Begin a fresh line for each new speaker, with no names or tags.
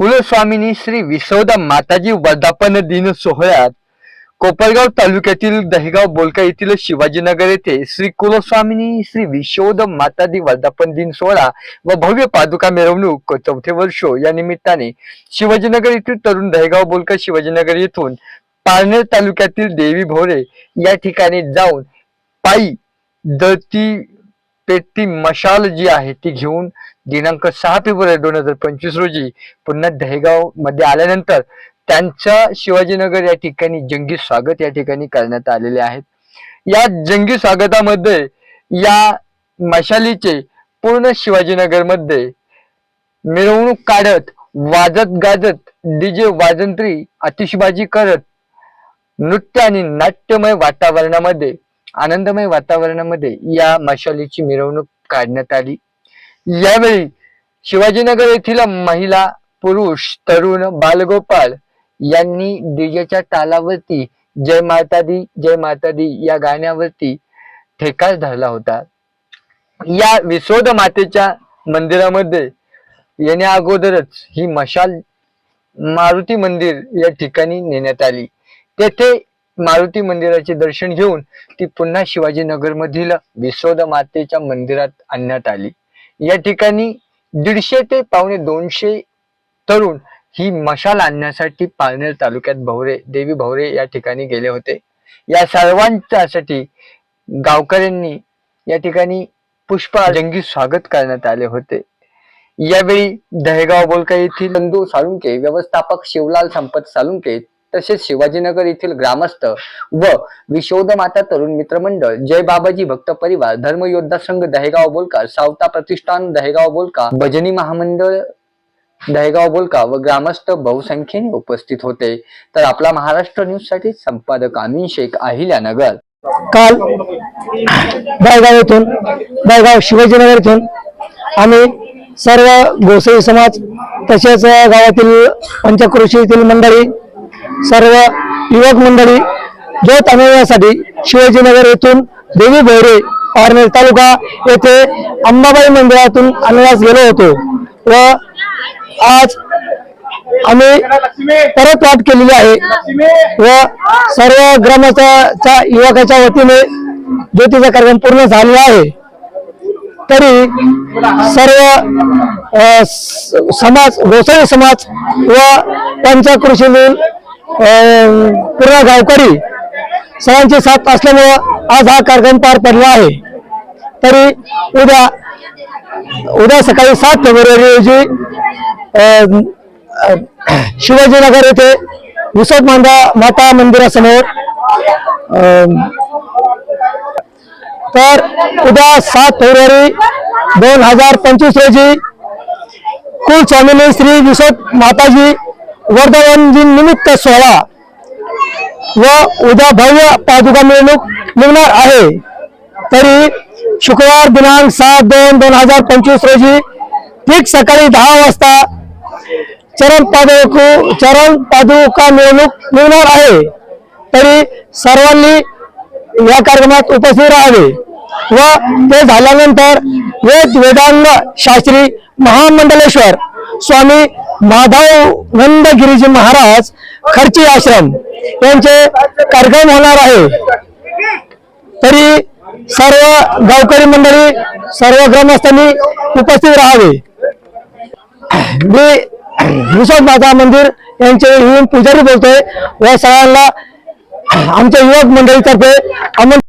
कुलस्वामिनी श्री विसोदा माताजी वर्धापन दिन सोहळ्यात कोपरगाव तालुक्यातील दहेगाव बोलका येथील शिवाजीनगर येथे श्री कुलस्वामिनी श्री विशोद माताजी वर्धापन दिन सोहळा व भव्य पादुका मिरवणूक चौथे वर्ष या निमित्ताने शिवाजीनगर येथील तरुण दहेगाव बोलका शिवाजीनगर येथून पारनेर तालुक्यातील देवी भोरे या ठिकाणी जाऊन पायी दळती पेटती मशाल जी आहे ती घेऊन दिनांक सहा फेब्रुवारी दोन हजार पंचवीस रोजी पुन्हा दहेगावमध्ये आल्यानंतर त्यांचं शिवाजीनगर या ठिकाणी जंगी स्वागत या ठिकाणी करण्यात आलेले आहेत. या जंगी स्वागतामध्ये या मशालीचे पूर्ण शिवाजीनगरमध्ये मिरवणूक काढत वाजत गाजत डीजे वाजंत्री आतिषबाजी करत नृत्य आणि नाट्यमय वातावरणामध्ये आनंदमय वातावरणामध्ये या मशालीची मिरवणूक काढण्यात आली. यावेळी शिवाजीनगर येथील महिला पुरुष तरुण बालगोपाळ यांनी डीजेच्या तालावरती जय माता दी जय माता दी या गाण्यावरती ठेकाच धरला होता. या विसोद मातेच्या मंदिरामध्ये येण्या अगोदरच ही मशाल मारुती मंदिर या ठिकाणी नेण्यात आली. तेथे मारुती मंदिराचे दर्शन घेऊन ती पुन्हा शिवाजीनगर मधील विसोद मातेच्या मंदिरात आणण्यात आली. या ठिकाणी दीडशे ते पावणे दोनशे तरुण ही मशाल आणण्यासाठी पारनेर तालुक्यात भवरे देवी भवरे या ठिकाणी गेले होते. या सर्वांच्यासाठी गावकऱ्यांनी या ठिकाणी पुष्पजंगी स्वागत करण्यात आले होते. यावेळी दहेगाव बोलका येथील नंदू साळुंके व्यवस्थापक शिवलाल संपत साळुंके तसेच शिवाजीनगर येथील ग्रामस्थ व विशोध माता तरुण मित्र मंडळ जय बाबाजी भक्त परिवार धर्मयोद्धा संघ दहेगाव बोलका सावता प्रतिष्ठान दहेगाव बोलका भजनी महामंडळ दहेगाव बोलका व ग्रामस्थ बहुसंख्येने उपस्थित होते. तर आपला महाराष्ट्र न्यूजसाठी संपादक अमीन शेख अहिल्यानगर.
काल दळगाव येथून दळगाव शिवाजीनगर येथून आम्ही सर्व गोसाई समाज तसेच गावातील पंचक्रोशीतील मंडळी सर्व युवक मंडळी ज्योत आणण्यासाठी शिवाजीनगर येथून देवी भैरे पारनेर तालुका येथे अंबाबाई मंदिरातून आणण्यास गेलो होतो. व आज आम्ही परत वाट केलेली आहे. व सर्व ग्रामाच्या युवकाच्या वतीने ज्योतीचा कार्यक्रम पूर्ण झालेला आहे. तरी सर्व समाज गोसाई समाज व त्यांच्या अ, पूर्ण गावकरी सर्वांची साथ असल्यामुळं आज हा कार्यक्रम पार पडला आहे. तरी उद्या उद्या सकाळी सात फेब्रुवारी रोजी शिवाजीनगर येथे विसोद मांदा माता मंदिरासमोर तर उद्या सात फेब्रुवारी दोन हजार पंचवीस रोजी कुल स्वामिनी श्री विसोद माताजी वर्धवन दिन निमित्त सोहळा व उद्या भव्य पादुका मिरवणूक निघणार आहे. तरी शुक्रवार दिनांक सात दोन दोन हजार पंचवीस रोजी ठीक सकाळी दहा वाजता चरण पादुकू चरण पादुका मिरवणूक निघणार आहे. तरी सर्वांनी या कार्यक्रमात उपस्थित राहावे व ते झाल्यानंतर वेद वेदांग शास्त्री महामंडलेश्वर स्वामी माधव नंदगिरीजी महाराज खर्ची आश्रम यांचे कार्यक्रम होणार आहे. तरी सर्व गावकरी मंडळी सर्व ग्रामस्थांनी उपस्थित राहावे. मी विश्वास माता मंदिर यांचे येऊन पुजारी बोलतोय. व सगळ्यांना आमच्या युवक मंडळीतर्फे आमंत्रण